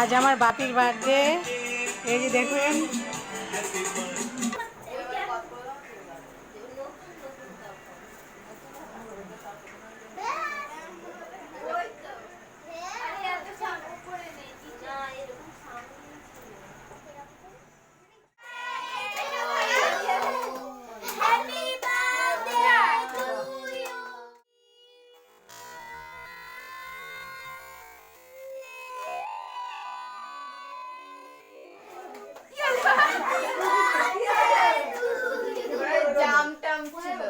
আজ আমার বাপির বার্থডে এই যে দেখুন। জাম টাম ছিল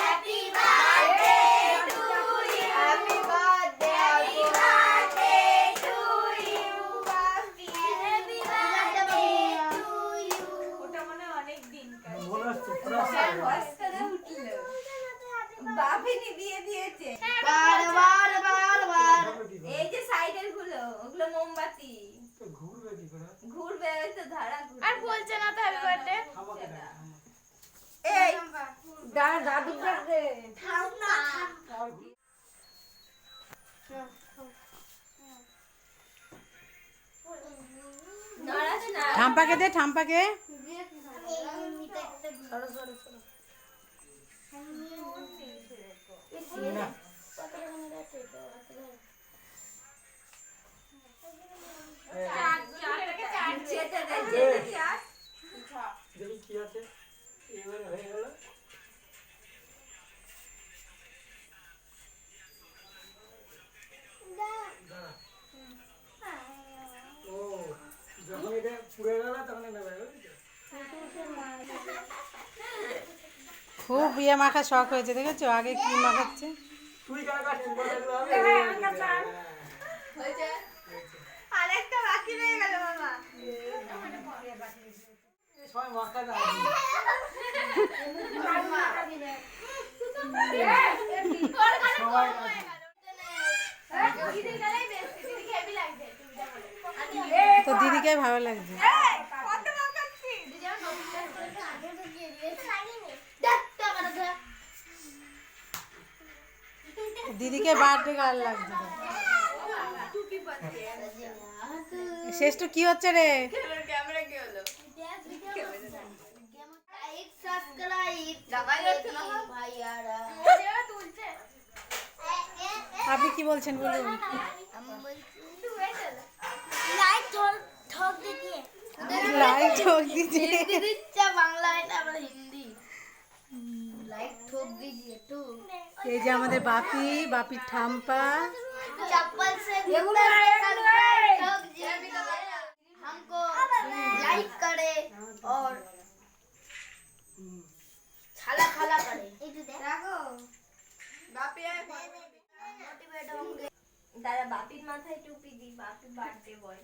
Happy birthday to you. Happy birthday Happy birthday to you. Happy birthday to you. বাপিনি দিয়ে দিয়েছে আর বলছে না তো হ্যাপি বার্থডে এই দাদু দে। থাম না। না ঠাম্পাকে দে ঠাম্পাকে। যেতে দেখি কি আছে? এবারে হয়ে গেল। ও যখন এটা পুড়ে গেল তখন তো? খুব বিয়ে মাখা শখ হয়েছে দেখেছ? আগে কি মাখাচ্ছে? তুই কেন কাটছিস বল দেখলে হবে? হয়েছে আরেকটা বাকি রয়ে গেল মামা এই সবাই মাখা না সবাই তো দিদিকে ভালো লাগছে। দিদিকে বার্থডে গাল লাগছে শেষ তো কি হচ্ছে রে? ক্যামেরা কি হলো? আপনি কি বলছেন বলুন? হিন্দি এই যে আমাদের বাপি বাপির ঠাম্পা। চপ্পল और छाला खाला करे রাখো বাপি আয় मोटिवेट होंगे দাদা বাপির মাথায় টুপি দি বাপি বার্থডে বয়